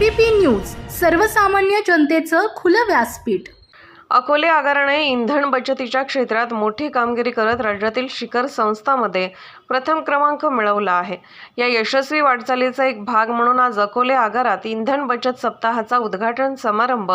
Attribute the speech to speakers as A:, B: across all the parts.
A: ABP news सर्वसामान्य जनतेचं खुलं व्यासपीठ.
B: अकोले आगाराने इंधन बचतीच्या क्षेत्रात मोठी कामगिरी करत राज्यातील शिखर संस्थामध्ये प्रथम क्रमांक मिळवला आहे. या यशस्वी वाटचालीचा एक भाग म्हणून आज अकोले आगारात इंधन बचत सप्ताहाचा उद्घाटन समारंभ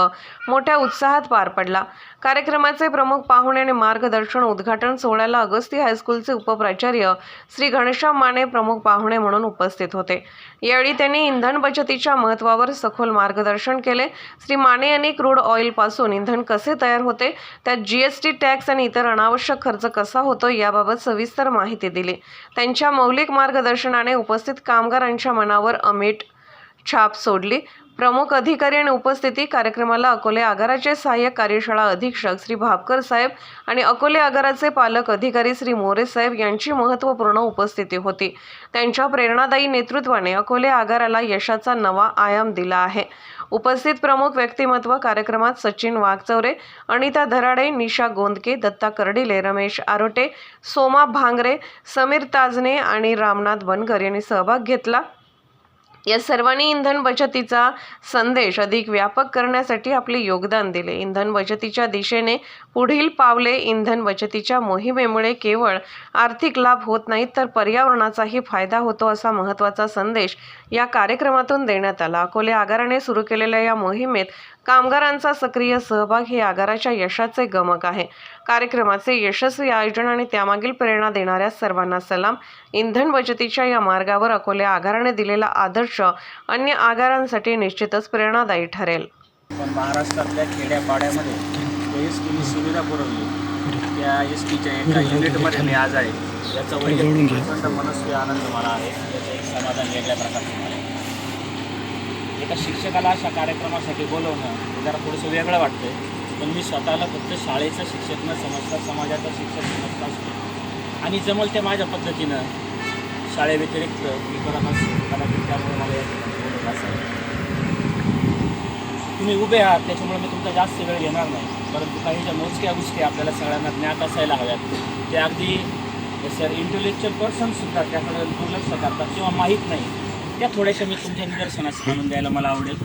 B: मोठ्या उत्साहात पार पडला. कार्यक्रमाचे प्रमुख पाहुणे आणि मार्गदर्शन उद्घाटन सोहळ्याला अगस्ती हायस्कूलचे उपप्राचार्य श्री घनश्याम माने प्रमुख पाहुणे म्हणून उपस्थित होते. यावेळी त्यांनी इंधन बचतीच्या महत्त्वावर सखोल मार्गदर्शन केले. श्री माने यांनी क्रूड ऑइलपासून इंधन कसे तयार होते त्यात जीएसटी टॅक्स आणि इतर अनावश्यक खर्च कसा होतो याबाबत सविस्तर माहिती दिली. त्यांच्या मौलिक मार्गदर्शनाने उपस्थित कामगारांच्या मनावर अमिट छाप सोडली. प्रमुख अधिकारी आणि उपस्थिती कार्यक्रमाला अकोले आगाराचे सहाय्यक कार्यशाळा अधीक्षक श्री भापकर साहेब आणि अकोले आगाराचे पालक अधिकारी श्री मोरे साहेब यांची महत्त्वपूर्ण उपस्थिती होती. त्यांच्या प्रेरणादायी नेतृत्वाने अकोले आगाराला यशाचा नवा आयाम दिला आहे. उपस्थित प्रमुख व्यक्तिमत्व कार्यक्रमात सचिन वाघचौरे अनिता धराडे निशा गोंदके दत्ता कर्डिले रमेश आरोटे सोमा भांगरे समीर ताजने आणि रामनाथ बनकर यांनी सहभाग घेतला. या सर्वांनी इंधन बचतीचा संदेश अधिक व्यापक करण्यासाठी आपले योगदान दिले. इंधन बचतीच्या दिशेने पुढील पावले इंधन बचतीच्या मोहिमेमुळे केवळ आर्थिक लाभ होत नाहीत तर पर्यावरणाचाही फायदा होतो असा महत्त्वाचा संदेश या कार्यक्रमातून देण्यात आला. अकोले आगाराने सुरू केलेल्या या मोहिमेत कामगारांचा सक्रिय सहभाग हे आगाराच्या यशाचे गमक आहे. कार्यक्रमाचे यशस्वी आयोजन आणि त्यामागील प्रेरणा देणाऱ्या सर्वांना सलाम. इंधन बचतीच्या या मार्गावर अकोले आगाराने दिलेला आदर्श अन्य आगारांसाठी निश्चितच प्रेरणादायी ठरेल.
C: पण महाराष्ट्रातल्या खेड्यापाड्यामध्ये एस टीने सुविधा पुरवली त्या एस टीच्या एका युनिटमध्ये मी आज आहे. याचा वैयक्तिक प्रचंड मनस्वी आनंद मला आहे. याचं एक समाधान वेगळ्या प्रकारचं मला एका शिक्षकाला अशा कार्यक्रमासाठी बोलवणं हे जरा थोडंसं वेगळं वाटतं पण मी स्वतःला फक्त शाळेचा शिक्षक न समजता समाजाचा शिक्षक समजता असतो. आणि जमल ते माझ्या पद्धतीनं शाळेव्यतिरिक्त मी करत असतो कदाचित त्यामुळे मला या ठिकाणी बोलत असेल. तुम्ही उभे आहात त्याच्यामुळे मी तुमचा जास्त वेळ घेणार नाही. परंतु काही ज्या मोजक्या गोष्टी आपल्याला सगळ्यांना ज्ञात असायला हव्यात ते अगदी सर इंटेलेक्च्युअल पर्सनसुद्धा त्याकडे दुर्लक्ष करतात किंवा माहीत नाही. त्या थोड्याशा मी तुमच्या निदर्शनास आणून द्यायला मला आवडेल.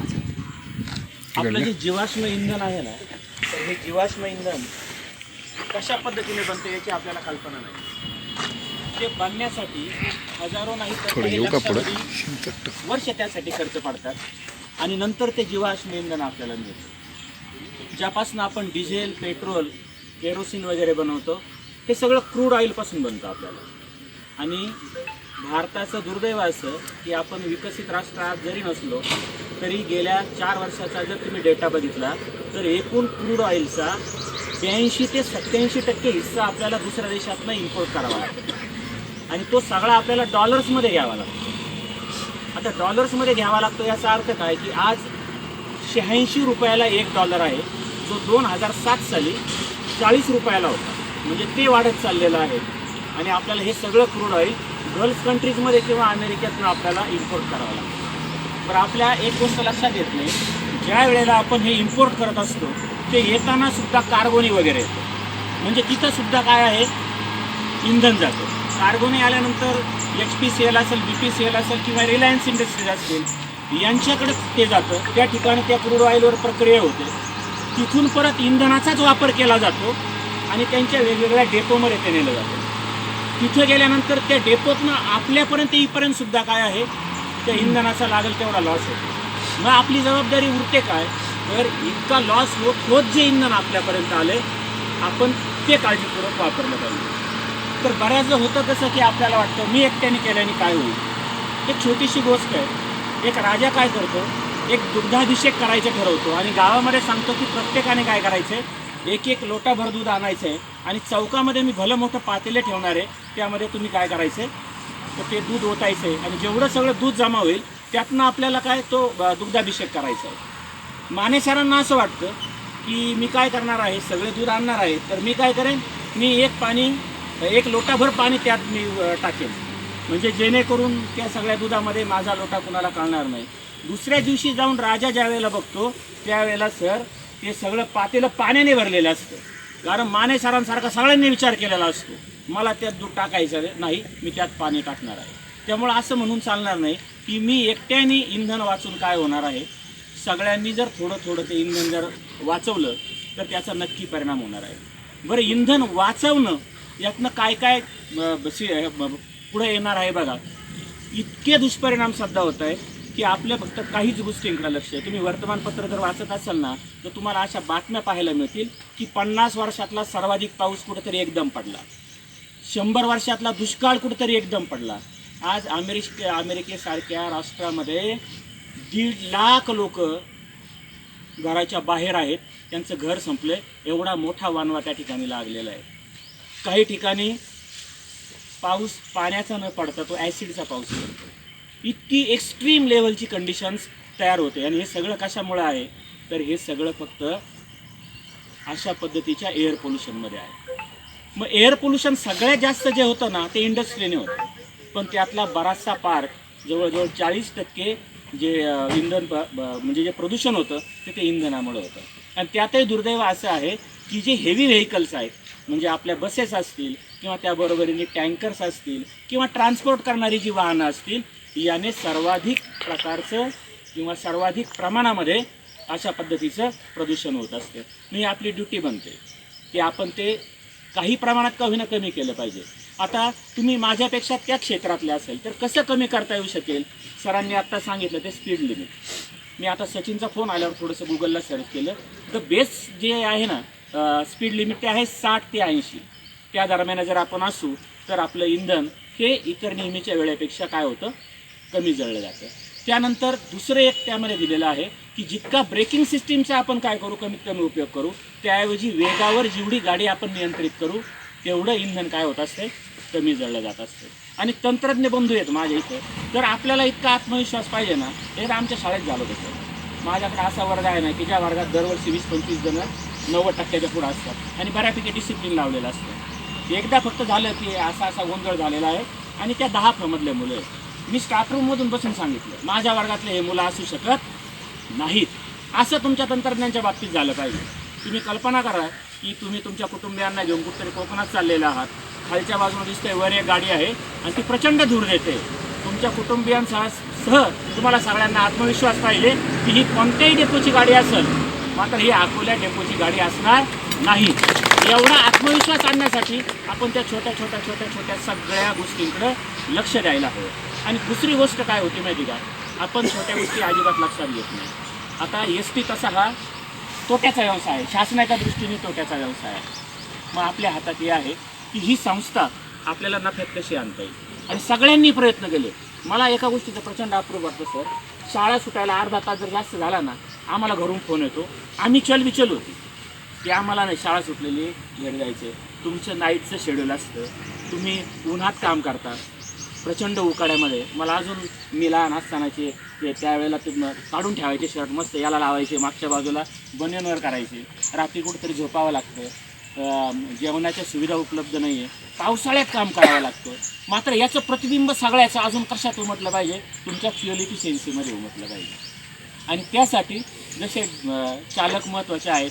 C: आपलं जे जीवाश्म इंधन आहे ना तर हे जीवाश्म इंधन कशा पद्धतीने बनते याची आपल्याला कल्पना नाही. ते बनण्यासाठी हजारो नाही तर वर्ष त्यासाठी खर्च पडतात आणि नंतर ते जीवाश्म इंधन आपल्याला मिळतं. ज्यापासून आपण डिझेल पेट्रोल केरोसिन वगैरे बनवतो हे सगळं क्रूड ऑइलपासून बनतं आपल्याला. आणि भारताचं दुर्दैव असं की आपण विकसित राष्ट्रात जरी नसलो तरी गेल्या चार वर्षाचा जर तुम्ही डेटा बघितला तर एकूण क्रूड ऑइलचा ब्याऐंशी ते सत्याऐंशी टक्के हिस्सा आपल्याला दुसऱ्या देशातनं इम्पोर्ट करावा लागतो. आणि तो सगळा आपल्याला डॉलर्समध्ये घ्यावा लागतो. आता डॉलर्समध्ये घ्यावा लागतो याचा अर्थ काय की आज शहाऐंशी रुपयाला एक डॉलर आहे जो दोन हजार सात साली चाळीस रुपयाला होता. म्हणजे ते वाढत चाललेलं आहे. आणि आपल्याला हे सगळं क्रूड ऑइल गल्फ कंट्रीजमध्ये किंवा अमेरिकेतनं आपल्याला इम्पोर्ट करावं लागतं. तर आपल्या एक गोष्ट लक्षात येत नाही. ज्या वेळेला आपण हे इम्पोर्ट करत असतो ते येताना सुद्धा कार्गोनी वगैरे येतं. म्हणजे तिथं सुद्धा काय आहे? इंधन जातं. कार्गोने आल्यानंतर एच पी सी एल असेल बी पी सी एल असेल किंवा रिलायन्स इंडस्ट्रीज असतील यांच्याकडे ते जातं. त्या ठिकाणी त्या क्रूड ऑइलवर प्रक्रिया होते. तिथून परत इंधनाचाच वापर केला जातो आणि त्यांच्या वेगवेगळ्या डेपोमध्ये ते नेलं जातं. तिथे गेल्यानंतर त्या डेपोतनं आपल्यापर्यंत इथपर्यंत सुद्धा काय आहे? त्या इंधनाचा लागेल तेवढा लॉस होतो मग आपली जबाबदारी उरते काय? तर इतका लॉस होत होत जे इंधन आपल्यापर्यंत आले आपण ते काळजीपूर्वक वापरलं पाहिजे. तर बऱ्याचदा होतं कसं की आपल्याला वाटतं मी एकट्याने केल्याने काय होईल? एक छोटीशी गोष्ट आहे. एक राजा काय करतो? एक दुग्धाभिषेक करायचं ठरवतो आणि गावामध्ये सांगतो की प्रत्येकाने काय करायचं एक एक लोटाभर दूध आणायचं आहे आणि चौकामध्ये मी भलं मोठं पातेले ठेवणार आहे. त्यामध्ये तुम्ही काय करायचं तर ते दूध ओतायचं आहे आणि जेवढं सगळं दूध जमा होईल त्यातनं आपल्याला काय तो दुग्धाभिषेक करायचा आहे. माने सरांना असं वाटतं की मी काय करणार आहे? सगळे दूध आणणार आहे. तर मी काय करेन? मी एक पाणी एक लोटाभर पाणी त्यात मी टाकेन. म्हणजे जेणेकरून त्या सगळ्या दुधामध्ये माझा लोटा कुणाला कळणार नाही. दुसऱ्या दिवशी जाऊन राजा ज्या वेळेला बघतो त्यावेळेला सर ते सगळं पातेलं पाण्याने भरलेलं असतं. कारण माने सरांसारखा सगळ्यांनी विचार केलेला असतो. मला त्यात दूध टाकायचं नाही मी त्यात पाणी टाकणार आहे. त्यामुळं असं म्हणून चालणार नाही की मी एकट्याने इंधन वाचून काय होणार आहे. सगळ्यांनी जर थोडं थोडं ते इंधन जर वाचवलं तर त्याचा नक्की परिणाम होणार आहे. बरं इंधन वाचवणं यातनं काय काय पुढे येणार आहे बघा. इतके दुष्परिणाम सध्या होत आहे की आपल्या फक्त काहीच गोष्टींकडे लक्ष आहे. तुम्ही वर्तमानपत्र जर वाचत असाल ना तर तुम्हाला अशा बातम्या पाहायला मिळतील की पन्नास वर्षातला सर्वाधिक पाऊस कुठेतरी एकदम पडला. शंभर वर्षातला दुष्काळ कुठेतरी एकदम पडला. आज अमेरिके अमेरिकेसारख्या राष्ट्रामध्ये दीड लाख लोक घराच्या बाहेर आहेत. त्यांचं घर संपलं एवढा मोठा वानवा त्या ठिकाणी लागलेला आहे. काही ठिकाणी पाऊस पाण्याचा न पडता तो ॲसिडचा पाऊस पडतो. इतकी एक्स्ट्रीम लेवलची कंडिशन्स तयार होते. आणि हे सगळं कशामुळं आहे? तर हे सगळं फक्त अशा पद्धतीच्या एअर पोल्युशनमध्ये आहे. मग एअर पोल्युशन सगळ्यात जास्त जे होतं ना ते इंडस्ट्रीने होतं. पण त्यातला बराचसा पार्ट जवळजवळ चाळीस टक्के जे इंधन ब- ब- म्हणजे जे प्रदूषण होतं ते ते इंधनामुळे होतं. आणि त्यातही दुर्दैव असं आहे की जे हेवी व्हेकल्स आहेत म्हणजे आपल्या बसेस असतील किंवा त्याबरोबरीने टँकर्स असतील किंवा ट्रान्सपोर्ट करणारी जी वाहनं असतील याने सर्वाधिक प्रकारचं किंवा सर्वाधिक प्रमाणामध्ये अशा पद्धतीचं प्रदूषण होत असते. मी आपली ड्युटी बनते. की आपण ते काही प्रमाणात का होईना कमी केलं पाहिजे. आता तुम्ही माझ्यापेक्षा त्या क्षेत्रातले असेल तर कसं कमी करता येऊ शकेल? सरांनी आत्ता सांगितलं ते स्पीड लिमिट मी आता सचिनचा फोन आल्यावर थोडंसं गुगलला सर्च केलं. तर बेस जे आहे ना स्पीड लिमिट ते आहे साठ ते ऐंशी. त्या दरम्यान जर आपण असू तर आपलं इंधन हे इतर नेहमीच्या वेळेपेक्षा काय होतं? कमी जळलं जातं. त्यानंतर दुसरं एक त्यामध्ये दिलेलं आहे की जितका ब्रेकिंग सिस्टीमचा आपण काय करू कमीत कमी उपयोग करू त्याऐवजी वेगावर जेवढी गाडी आपण नियंत्रित करू तेवढं इंधन काय होत असते? कमी जळलं जात असते. आणि तंत्रज्ञ बंधू आहेत माझ्या इथं. तर आपल्याला इतका आत्मविश्वास पाहिजे ना हे आमच्या शाळेत झालं होतं. माझ्याकडे असा वर्ग आहे ना की ज्या वर्गात दरवर्षी वीस पंचवीस जणं नव्वद टक्क्याच्या पुढं असतात आणि बऱ्यापैकी डिसिप्लिन लावलेलं असतं. एकदा फक्त झालं की असा असा गोंधळ झालेला आहे आणि त्या दहा प्रमधले मुलं आहेत. मी स्टाफरूममधून बसून सांगितलं माझ्या वर्गातले हे मुलं असू शकत नाहीत. असं तुमच्या तंत्रज्ञांच्या बाबतीत झालं पाहिजे. तुम्ही कल्पना करा की तुम्ही तुमच्या कुटुंबियांना घेऊन कुठेतरी कोकणात चाललेले आहात. खालच्या बाजूला दिसतंय वर एक गाडी आहे आणि ती प्रचंड धूर देते. तुमच्या कुटुंबियांसह सह तुम्हाला सगळ्यांना आत्मविश्वास पाहिजे की ही कोणत्याही डेपोची गाडी असेल. मात्र ही अकोल्या डेपोची गाडी असणार नाही. एवढा आत्मविश्वास आणण्यासाठी आपण त्या छोट्या छोट्या छोट्या छोट्या सगळ्या गोष्टींकडं लक्ष द्यायला हवं. आणि दुसरी गोष्ट काय होती माहिती का? आपण छोट्या गोष्टी अजिबात लक्षात घेत नाही. आता एस टी तसा हा तोट्याचा व्यवसाय आहे. शासनाच्या दृष्टीने तोट्याचा व्यवसाय आहे. मग आपल्या हातात हे आहे की ही संस्था आपल्याला नफ्यात कशी आणता येईल? आणि सगळ्यांनी प्रयत्न केले. मला एका गोष्टीचा प्रचंड अप्रूप वाटतो सर. शाळा सुटायला अर्धा तास जर जास्त झाला ना आम्हाला घरून फोन येतो. आम्ही चल विचल होती. की आम्हाला नाही शाळा सुटलेली घरी जायचे. तुमचं नाईटचं शेड्यूल असतं. तुम्ही उन्हात काम करता. प्रचंड उकाड्यामध्ये. मला अजून मी लहान असतानाचे ते त्यावेळेला तुम्ही काढून ठेवायचे शर्ट मस्त. याला लावायचे मागच्या बाजूला बनियनवर करायचे. रात्री कुठेतरी झोपावं लागतं. जेवणाच्या सुविधा उपलब्ध नाही आहे पावसाळ्यात काम करावं लागतं. मात्र याचं प्रतिबिंब सगळ्याचं अजून कशात उमटलं पाहिजे? तुमच्या फ्युअल इफिशियन्सीमध्ये उमटलं पाहिजे. आणि त्यासाठी जसे चालक महत्त्वाचे आहेत